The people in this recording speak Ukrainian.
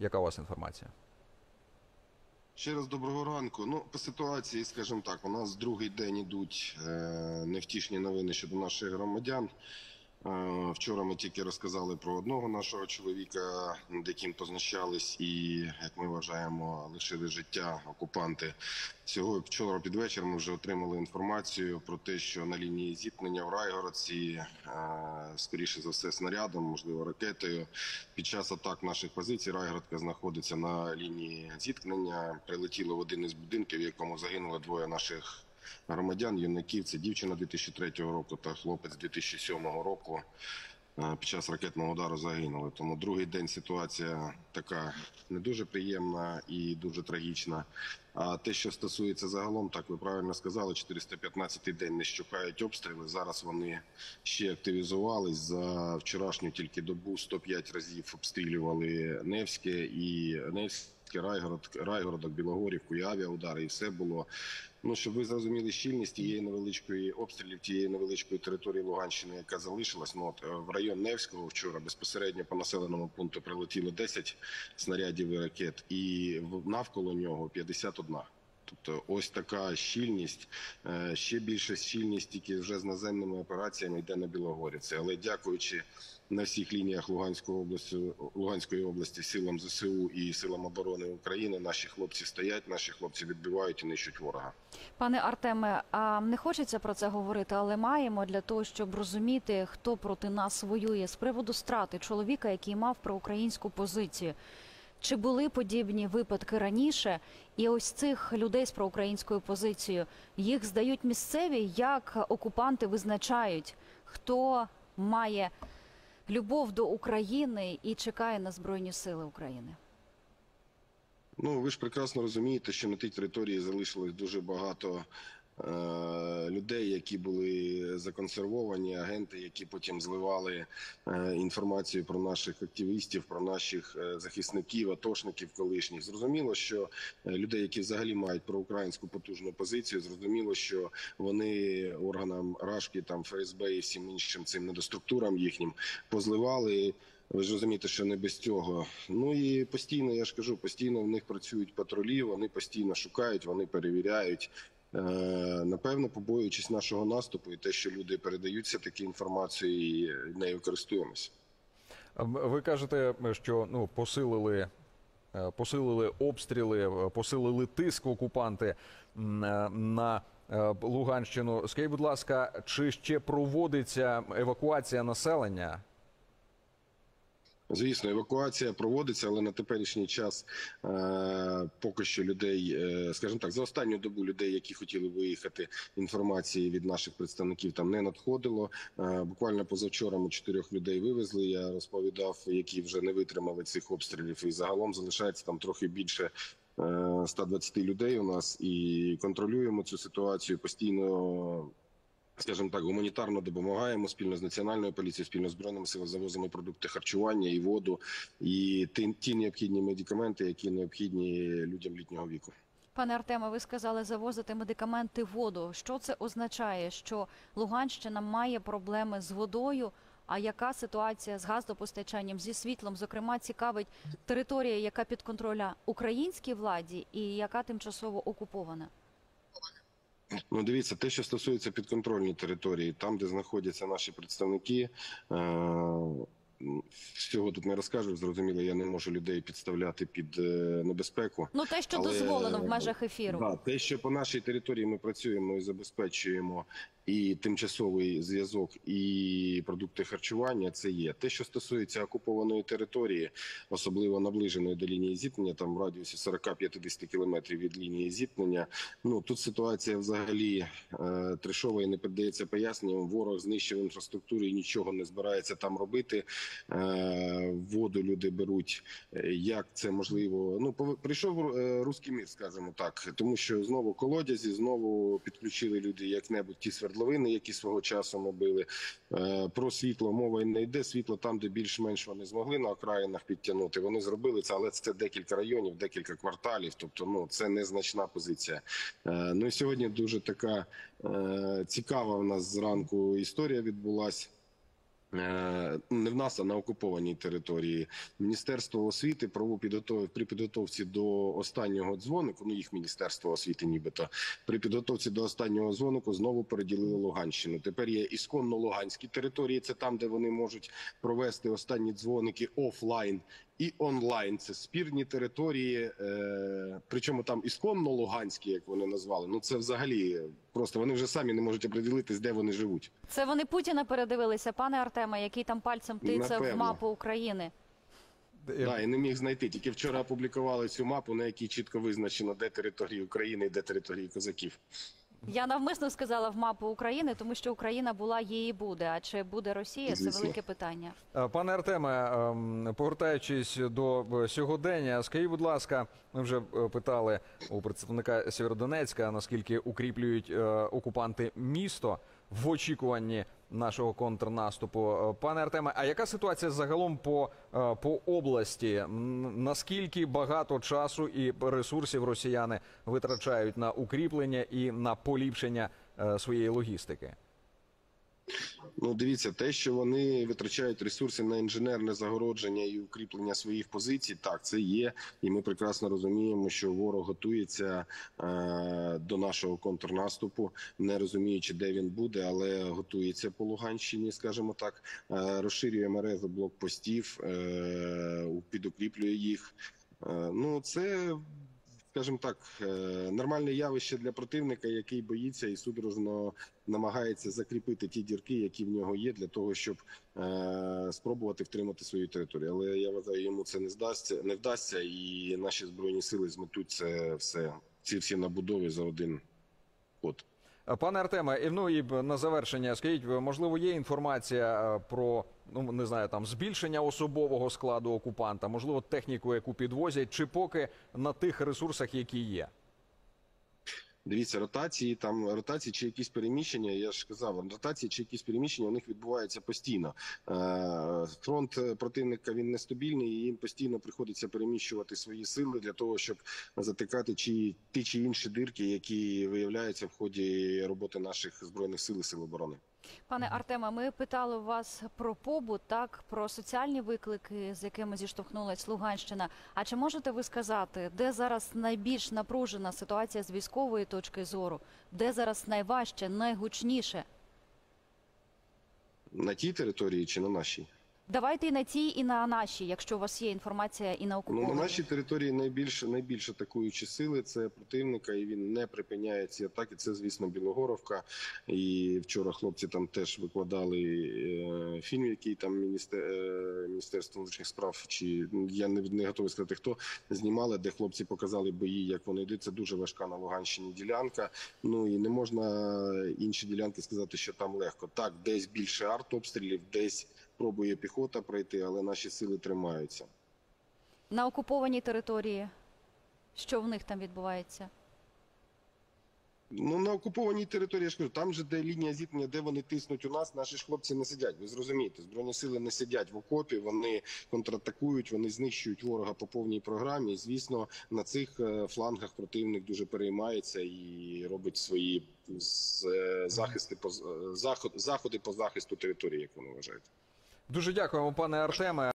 Яка у вас інформація? Ще раз доброго ранку. Ну, по ситуації, скажімо так, у нас другий день ідуть е, невтішні новини щодо наших громадян. Е, вчора ми тільки розказали про одного нашого чоловіка, над яким познущались, і як ми вважаємо, лишили життя окупанти. Сьогодні вчора під вечір ми вже отримали інформацію про те, що на лінії зіткнення в Райгородці, е, скоріше за все, снарядом, можливо, ракетою. Під час атак наших позицій Райгородка знаходиться на лінії зіткнення. Прилетіло в один із будинків, в якому загинули двоє наших громадян, юнаків. Це дівчина 2003 року та хлопець 2007 року. Е, Під час ракетного удару загинули. Тому другий день ситуація така не дуже приємна і дуже трагічна. А те, що стосується загалом, так ви правильно сказали, 415-й день не щухають обстріли. Зараз вони ще активізувались. За вчорашню тільки добу 105 разів обстрілювали Невське і Невське, Райгород, Райгородок, Білогорівку і авіаудари, і все було. Ну, щоб ви зрозуміли щільність тієї невеличкої обстрілів тієї невеличкої території Луганщини, яка залишилась. Ну от е, в район Невського вчора безпосередньо по населеному пункту прилетіло 10 снарядів і ракет, і навколо нього 51. Тобто, ось така щільність. Е, Ще більша щільність тільки вже з наземними операціями йде на Білогорівці. Але дякуючи на всіх лініях Луганської області, Луганської області силам ЗСУ і силам оборони України, наші хлопці стоять, наші хлопці відбивають і нищать ворога. Пане Артеме, а не хочеться про це говорити, але маємо для того, щоб розуміти, хто проти нас воює з приводу страти чоловіка, який мав проукраїнську позицію. Чи були подібні випадки раніше? І ось цих людей з проукраїнською позицією їх здають місцеві, як окупанти визначають, хто має любов до України і чекає на збройні сили України. Ну, ви ж прекрасно розумієте, що на тій території залишилось дуже багато людей, які були законсервовані, агенти, які потім зливали е, інформацію про наших активістів, про наших е, захисників, атошників колишніх. Зрозуміло, що е, людей, які взагалі мають проукраїнську потужну позицію, зрозуміло, що вони органам Рашки, там ФСБ і всім іншим цим недоструктурам їхнім позливали. Ви ж розумієте, що не без цього. Ну і постійно, я ж кажу, постійно в них працюють патрулі, вони постійно шукають, вони перевіряють. Е, напевно, побоюючись нашого наступу і те, що люди передаються такі інформації, і нею користуємося. Ви кажете, що ну посилили, е, посилили обстріли, е, посилили тиск окупанти е, на е, Луганщину. Скажіть, будь ласка, чи ще проводиться евакуація населення? Звісно, евакуація проводиться, але на теперішній час е, поки що людей, е, скажімо так, за останню добу людей, які хотіли виїхати, інформації від наших представників там не надходило. Е, буквально позавчора ми чотирьох людей вивезли. Я розповідав, які вже не витримали цих обстрілів, і загалом залишається там трохи більше. е, 120 людей у нас і контролюємо цю ситуацію постійно скажімо так, гуманітарно допомагаємо спільно з національною поліцією, спільно з збройними силами завозимо продукти харчування і воду, і ті, необхідні медикаменти, які необхідні людям літнього віку. Пане Артеме, ви сказали завозити медикаменти, воду. Що це означає? Що Луганщина має проблеми з водою? А яка ситуація з газопостачанням, зі світлом? Зокрема, цікавить територія, яка під контроля українській владі і яка тимчасово окупована? Ну, дивіться, те, що стосується підконтрольної території, там, де знаходяться наші представники. Е- Всього тут не розкажу, зрозуміло, я не можу людей підставляти під е, небезпеку. Ну те, що Але- дозволено в межах ефіру. Да, те, що по нашій території ми працюємо і забезпечуємо і тимчасовий зв'язок, і продукти харчування, це є. Те, що стосується окупованої території, особливо наближеної до лінії зіткнення, там в радіусі 40-50 кілометрів від лінії зіткнення. Ну тут ситуація взагалі е, трешова і не піддається поясненням. Ворог знищив інфраструктуру і нічого не збирається там робити. Е, воду люди беруть. Е, Як це можливо? Ну прийшов е, руський мір, скажімо так, тому що знову колодязі, знову підключили люди як-небудь ті свердловини, які свого часу ми били. Е, Про світло мова не йде. Світло там, де більш-менш вони змогли на окраїнах підтягнути. Вони зробили це, але це декілька районів, декілька кварталів. Тобто, ну це незначна позиція. Е, Ну і сьогодні дуже така е, цікава в нас зранку історія відбулася. Е, Не в нас, а на окупованій території. Міністерство освіти право підготов... при підготовці до останнього дзвонику, ну їх міністерство освіти, нібито при підготовці до останнього дзвонику знову переділили Луганщину. Тепер є ісконно Луганські території. Це там, де вони можуть провести останні дзвоники офлайн і онлайн. Це спірні території. Е... Причому там ісконно Луганські, як вони назвали. Ну це взагалі просто вони вже самі не можуть определитись, де вони живуть. Це вони Путіна передивилися, пане Артеме, який там пальцем тицяв в мапу України. Да, і не міг знайти. Тільки вчора опублікували цю мапу, на якій чітко визначено, де території України і де території козаків. Я навмисно сказала в мапу України, тому що Україна була, є і буде. А чи буде Росія? Це велике питання. Е, Пане Артеме, ем, повертаючись до е, сьогодення, скажіть, будь ласка, ми вже е, питали у представника Сєвєродонецька, наскільки укріплюють окупанти місто в очікуванні нашого контрнаступу. Е, Пане Артеме, а яка ситуація загалом по, е, по області? Наскільки багато часу і ресурсів росіяни витрачають на укріплення і на поліпшення е, своєї логістики? Ну, дивіться, те, що вони витрачають ресурси на інженерне загородження і укріплення своїх позицій, так це є, і ми прекрасно розуміємо, що ворог готується е, до нашого контрнаступу, не розуміючи, де він буде, але готується по Луганщині, скажімо так, е, розширює мережу блокпостів, е, підукріплює їх. Е, ну, це. Скажімо так, е, нормальне явище для противника, який боїться і судорожно намагається закріпити ті дірки, які в нього є, для того, щоб е, спробувати втримати свою територію. Але я вважаю, йому це не здасться, не вдасться, і наші збройні сили зметуть це все, ці всі набудови за один ход. Пане Артеме, і ну і на завершення, скажіть, можливо, є інформація е, про ну не знаю, там збільшення особового складу окупанта, можливо, техніку, яку підвозять, чи поки на тих ресурсах, які є? Дивіться, ротації там ротації чи якісь переміщення. Я ж казав, ротації чи якісь переміщення у них відбуваються постійно. Е, Фронт е, противника він нестабільний, і їм постійно приходиться переміщувати свої сили для того, щоб затикати чи ті чи інші дирки, які виявляються в ході роботи наших збройних сил і сил оборони. Пане Артема, ми питали вас про побут, так про соціальні виклики, з якими зіштовхнулась Луганщина. А чи можете ви сказати, де зараз найбільш напружена ситуація з військової точки зору, де зараз найважче, найгучніше? На тій території чи на нашій? Давайте і на тій, і на нашій, якщо у вас є інформація і на Ну, на нашій території найбільше найбільш атакуючі сили це противника, і він не припиняє ці атаки. Це, звісно, Білогоровка. І вчора хлопці там теж викладали е, фільм, який там міністер, е, Міністерство внутрішніх справ, чи ну, я не, не готовий сказати хто знімали, де хлопці показали бої, як вони йдуть. Це дуже важка на Луганщині ділянка. Ну і не можна інші ділянки сказати, що там легко. Так, десь більше артобстрілів, десь пробує піхота пройти, але наші сили тримаються. На окупованій території, що в них там відбувається? Ну на окупованій території я ж кажу, там же де лінія зіткнення, де вони тиснуть у нас, наші ж хлопці не сидять. Ви зрозумієте, збройні сили не сидять в окопі, вони контратакують, вони знищують ворога по повній програмі. І, звісно, на цих е, флангах противник дуже переймається і робить свої е, захисти по е, заход- заходи по захисту території, як вони вважають. Дуже дякуємо, пане Артеме.